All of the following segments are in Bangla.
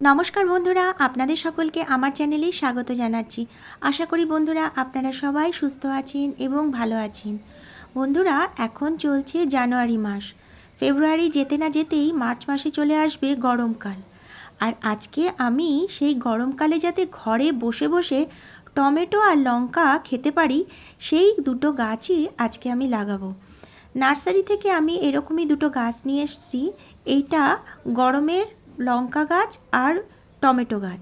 নমস্কার বন্ধুরা, আপনাদের সকলকে আমার চ্যানেলে স্বাগত জানাচ্ছি। আশা করি বন্ধুরা আপনারা সবাই সুস্থ আছেন এবং ভালো আছেন। বন্ধুরা, এখন চলছে জানুয়ারি মাস। ফেব্রুয়ারি যেতে না যেতেই মার্চ মাসে চলে আসবে গরমকাল। আর আজকে আমি সেই গরমকালে যাতে ঘরে বসে বসে টমেটো আর লঙ্কা খেতে পারি, সেই দুটো গাছই আজকে আমি লাগাবো। নার্সারি থেকে আমি এরকমই দুটো গাছ নিয়ে এসেছি। এইটা গরমের লঙ্কা গাছ আর টমেটো গাছ।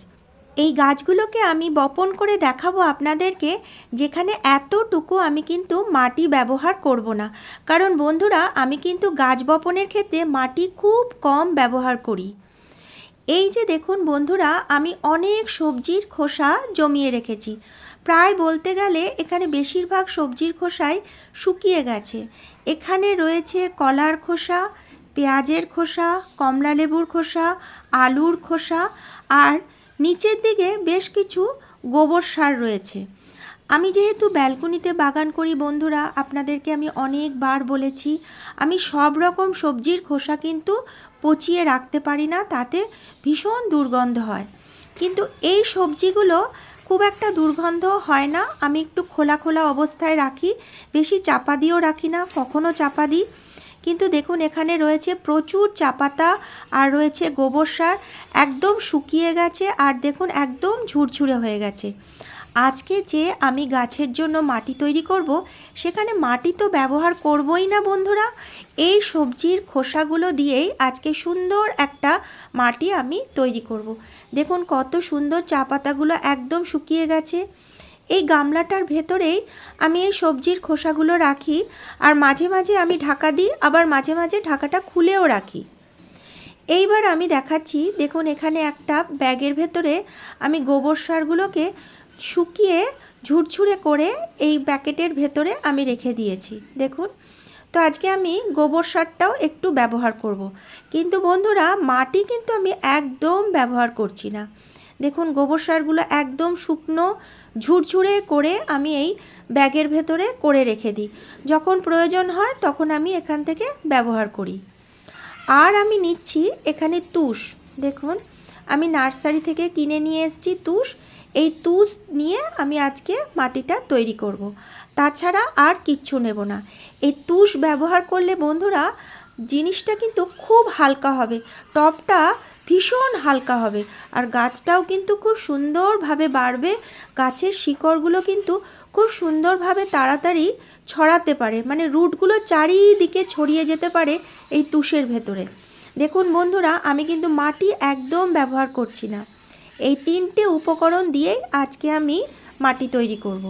এই গাছগুলোকে আমি বপন করে দেখাবো আপনাদেরকে, যেখানে এতটুকু আমি কিন্তু মাটি ব্যবহার করব না। কারণ বন্ধুরা, আমি কিন্তু গাছ বপনের ক্ষেত্রে মাটি খুব কম ব্যবহার করি। এই যে দেখুন বন্ধুরা, আমি অনেক সবজির খোসা জমিয়ে রেখেছি। প্রায় বলতে গেলে এখানে বেশিরভাগ সবজির খোসাই শুকিয়ে গেছে। এখানে রয়েছে কলার খোসা পেঁয়াজের খোসা, কমলা লেবুর খোসা, আলুর খোসা আর নিচের দিকে বেশ কিছু গোবর সার রয়েছে। আমি যেহেতু ব্যালকনিতে বাগান করি বন্ধুরা, আপনাদেরকে আমি অনেকবার বলেছি, আমি সব রকম সবজির খোসা কিন্তু পচিয়ে রাখতে পারি না, তাতে ভীষণ দুর্গন্ধ হয়। কিন্তু এই সবজিগুলো খুব একটা দুর্গন্ধ হয় না, আমি একটু খোলা খোলা অবস্থায় রাখি, বেশি চাপা দিয়েও রাখি না কখনও চাপা দিই। কিন্তু দেখুন, এখানে রয়েছে প্রচুর চা পাতা আর রয়েছে গোবর সার, একদম শুকিয়ে গেছে আর দেখুন, একদম ঝুরঝুরে হয়ে গেছে। আজকে যে আমি গাছের জন্য মাটি তৈরি করব, সেখানে মাটি তো ব্যবহার করবই না বন্ধুরা। এই সবজির খোসাগুলো দিয়েই আজকে সুন্দর একটা মাটি আমি তৈরি করব। দেখুন, কত সুন্দর চা পাতাগুলো একদম শুকিয়ে গেছে। এই গামলাটার ভেতরেই আমি এই সবজির খোসাগুলো রাখি আর মাঝে মাঝে আমি ঢাকা দিই, আবার মাঝে মাঝে ঢাকাটা খুলেও রাখি। এইবার আমি দেখাচ্ছি, দেখুন এখানে একটা ব্যাগের ভেতরে আমি গোবর সারগুলোকে শুকিয়ে ঝুরঝুরে করে এই প্যাকেটের ভেতরে আমি রেখে দিয়েছি। দেখুন, তো আজকে আমি গোবর সারটাও একটু ব্যবহার করব। কিন্তু বন্ধুরা, মাটি কিন্তু আমি একদম ব্যবহার করছি না। দেখুন, গোবর সারগুলো একদম শুকনো ঝুরঝুরে করে আমি এই ব্যাগের ভেতরে করে রেখে দিই। যখন প্রয়োজন হয় তখন আমি এখান থেকে ব্যবহার করি। আর আমি নিচ্ছি এখানে তুষ। দেখুন, আমি নার্সারি থেকে কিনে নিয়ে এসেছি তুষ। এই তুষ নিয়ে আমি আজকে মাটিটা তৈরি করব। তাছাড়া আর কিচ্ছু নেব না। এই তুষ ব্যবহার করলে বন্ধুরা, জিনিসটা কিন্তু খুব হালকা হবে। টপটা ভীষণ হালকা হবে। আর গাছটাও কিন্তু খুব সুন্দরভাবে বাড়বে। গাছের শিকড়গুলো কিন্তু খুব সুন্দরভাবে তাড়াতাড়ি ছড়াতে পারে। মানে রুটগুলো চারিদিকে ছড়িয়ে যেতে পারে এই তুষের ভেতরে। দেখুন বন্ধুরা, আমি কিন্তু মাটি একদম ব্যবহার করছি না। এই তিনটে উপকরণ দিয়েই আজকে আমি মাটি তৈরি করব।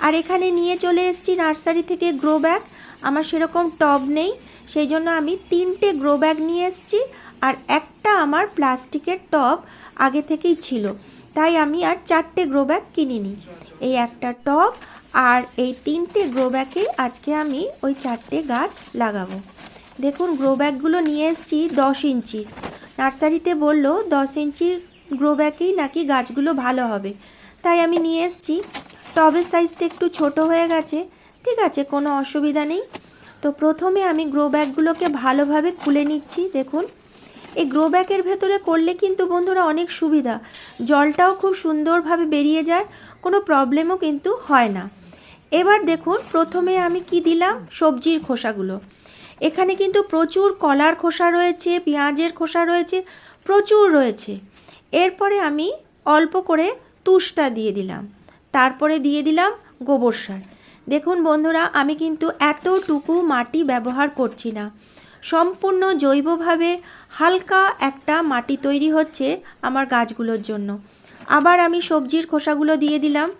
আর এখানে নিয়ে চলে এসেছি নার্সারি থেকে গ্রো ব্যাগ। আমার সেরকম টব নেই, সেই জন্য আমি তিনটে গ্রো ব্যাগ নিয়ে এসেছি। একটা আমার প্লাস্টিকের টব আগে থেকেই ছিল, তাই আমি আর চারটে গ্রো ব্যাগ কিনিনি। এই একটা টব আর এই তিনটে গ্রো ব্যাগেই আজকে আমি ওই চারটে গাছ লাগাবো। দেখুন গ্রো ব্যাগগুলো নিয়ে এসেছি দশ ইঞ্চি। নার্সারিতে বলল, দশ ইঞ্চির গ্রো ব্যাগেই নাকি গাছগুলো ভালো হবে। তাই আমি নিয়ে এসেছি। টবের সাইজটা একটু ছোট হয়ে গেছে। ঠিক আছে, কোনো অসুবিধা নেই। তো প্রথমে আমি গ্রো ব্যাগগুলোকে ভালোভাবে খুলে নিচ্ছি, দেখুন। এই গ্রো ব্যাগের ভেতরে করলে কিন্তু বন্ধুরা অনেক সুবিধা। জলটাও খুব সুন্দরভাবে বেরিয়ে যায়, কোনো প্রবলেমও কিন্তু হয় না। এবার দেখুন, প্রথমে আমি কি দিলাম? সবজির খোসাগুলো। এখানে কিন্তু প্রচুর কলার খোসা রয়েছে, পেঁয়াজের খোসা রয়েছে, প্রচুর রয়েছে। এরপরে আমি অল্প করে তুষটা দিয়ে দিলাম। তারপরে দিয়ে দিলাম গোবর সার। দেখুন বন্ধুরা, আমি কিন্তু এতটুকু মাটি ব্যবহার করছি না। সম্পূর্ণ জৈবভাবে হালকা একটা মাটি তৈরি হচ্ছে আমার গাছগুলোর জন্য। আবার আমি সবজির খোসাগুলো দিয়ে দিলাম।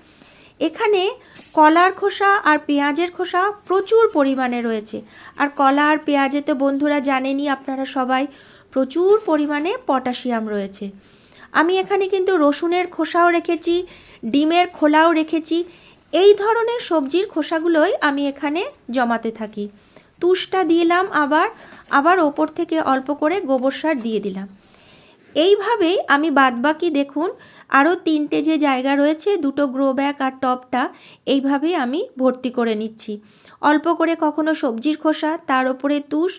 এখানে কলার খোসা আর পেঁয়াজের খোসা প্রচুর পরিমাণে রয়েছে। আর কলা আর পেঁয়াজে তো বন্ধুরা জানেনই, আপনারা সবাই, প্রচুর পরিমাণে পটাশিয়াম রয়েছে। আমি এখানে কিন্তু রসুনের খোসাও রেখেছি, ডিমের খোলাও রেখেছি। এই ধরনের সবজির খোসাগুলোই আমি এখানে জমাতে থাকি। তুষটা দিলাম আবার আবার ওপর থেকে অল্প করে গোবর সার দিয়ে দিলাম। এইভাবেই আমি বাদবাকি দেখুন, আরও তিনটে যে জায়গা রয়েছে, দুটো গ্রো ব্যাগ আর টপটা এইভাবেই আমি ভর্তি করে নিচ্ছি। অল্প করে কখনো সবজির খোসা, তার ওপরে তুষ,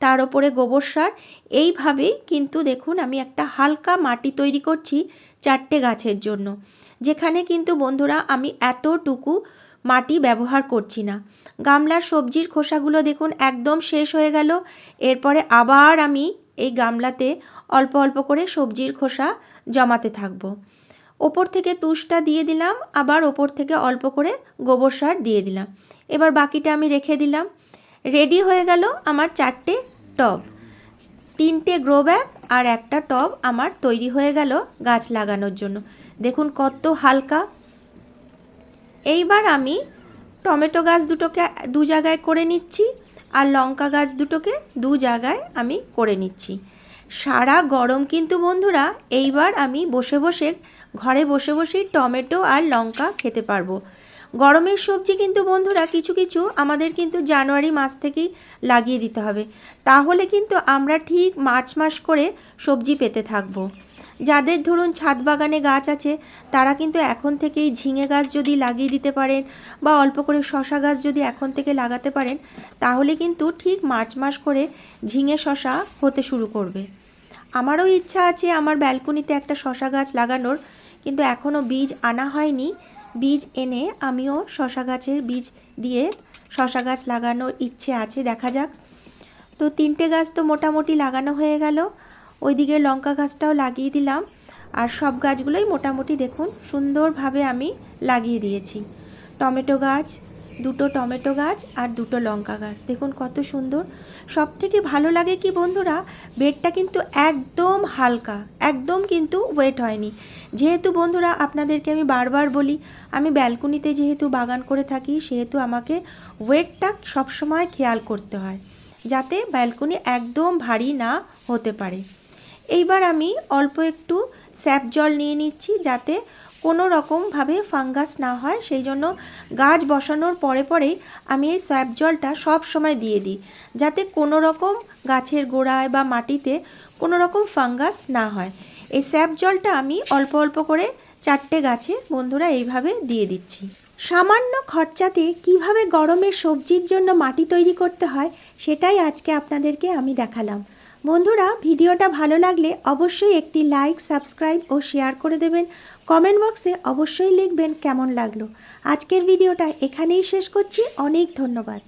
তার ওপরে গোবর সার, এইভাবেই কিন্তু দেখুন আমি একটা হালকা মাটি তৈরি করছি চারটে গাছের জন্য। যেখানে কিন্তু বন্ধুরা আমি এতটুকু মাটি ব্যবহার করছি না। গামলার সবজির খোসাগুলো দেখুন একদম শেষ হয়ে গেল। এরপরে আবার আমি এই গামলাতে অল্প অল্প করে সবজির খোসা জমাতে থাকব। ওপর থেকে তুষটা দিয়ে দিলাম, আবার ওপর থেকে অল্প করে গোবর সার দিয়ে দিলাম। এবার বাকিটা আমি রেখে দিলাম। রেডি হয়ে গেল আমার চারটে টব। তিনটে গ্রো ব্যাগ আর একটা টব আমার তৈরি হয়ে গেল গাছ লাগানোর জন্য। দেখুন কত হালকা এইবার আমি টমেটো গাছ দুটোকে দু জায়গায় করে নিচ্ছি আর লঙ্কা গাছ দুটোকে দু জায়গায় আমি করে নিচ্ছি। সারা গরম কিন্তু বন্ধুরা, এইবার আমি বসে বসে, ঘরে বসে বসেই টমেটো আর লঙ্কা খেতে পারব। গরমের সবজি কিন্তু বন্ধুরা, কিছু কিছু আমাদের কিন্তু জানুয়ারি মাস থেকেই লাগিয়ে দিতে হবে। তাহলে কিন্তু আমরা ঠিক মার্চ মাস করে সবজি পেতে থাকব। যাদের ধরুন ছাদ বাগানে গাছ আছে, তারা কিন্তু এখন থেকেই ঝিঙে গাছ যদি লাগিয়ে দিতে পারেন বা অল্প করে শশা গাছ যদি এখন থেকে লাগাতে পারেন, তাহলে কিন্তু ঠিক মার্চ মাস করে ঝিঙে শশা হতে শুরু করবে। আমারও ইচ্ছা আছে আমার ব্যালকনিতে একটা শশা গাছ লাগানোর, কিন্তু এখনও বীজ আনা হয়নি। বীজ এনে আমিও শশা গাছের বীজ দিয়ে শশা গাছ লাগানোর ইচ্ছে আছে, দেখা যাক। তো তিনটে গাছ তো মোটামুটি লাগানো হয়ে গেল। ওইদিকে লঙ্কা গাছটাও লাগিয়ে দিলাম। আর সব গাছগুলোই মোটামুটি দেখুন, সুন্দরভাবে আমি লাগিয়ে দিয়েছি। টমেটো গাছ, দুটো টমেটো গাছ আর দুটো লঙ্কা গাছ। দেখুন কত সুন্দর। সব থেকে ভালো লাগে কি বন্ধুরা, বেডটা কিন্তু একদম হালকা, একদম কিন্তু ওয়েট হয়নি। যেহেতু বন্ধুরা, আপনাদেরকে আমি বারবার বলি, আমি ব্যালকনিতে যেহেতু বাগান করে থাকি, সেহেতু আমাকে ওয়েটটা সবসময় খেয়াল করতে হয়, যাতে ব্যালকনি একদম ভারী না হতে পারে। এইবার আমি অল্প একটু স্যাপ জল নিয়ে নিচ্ছি যাতে কোনো রকমভাবে ফাঙ্গাস না হয়। সেই জন্য গাছ বসানোর পরে পরেই আমি এই স্যাপ জলটা সব সময় দিয়ে দিই, যাতে কোনো রকম গাছের গোড়ায় বা মাটিতে কোনো রকম ফাঙ্গাস না হয়। এই স্যাপ জলটা আমি অল্প অল্প করে চারটে গাছে বন্ধুরা এইভাবে দিয়ে দিচ্ছি। সামান্য খরচাতে কীভাবে গরমের সবজির জন্য মাটি তৈরি করতে হয়, সেটাই আজকে আপনাদেরকে আমি দেখালাম। বন্ধুরা, ভিডিওটা ভালো লাগলে অবশ্যই একটি লাইক, সাবস্ক্রাইব ও শেয়ার করে দেবেন। কমেন্ট বক্সে অবশ্যই লিখবেন কেমন লাগল। আজকের ভিডিওটা এখানেই শেষ করছি। অনেক ধন্যবাদ।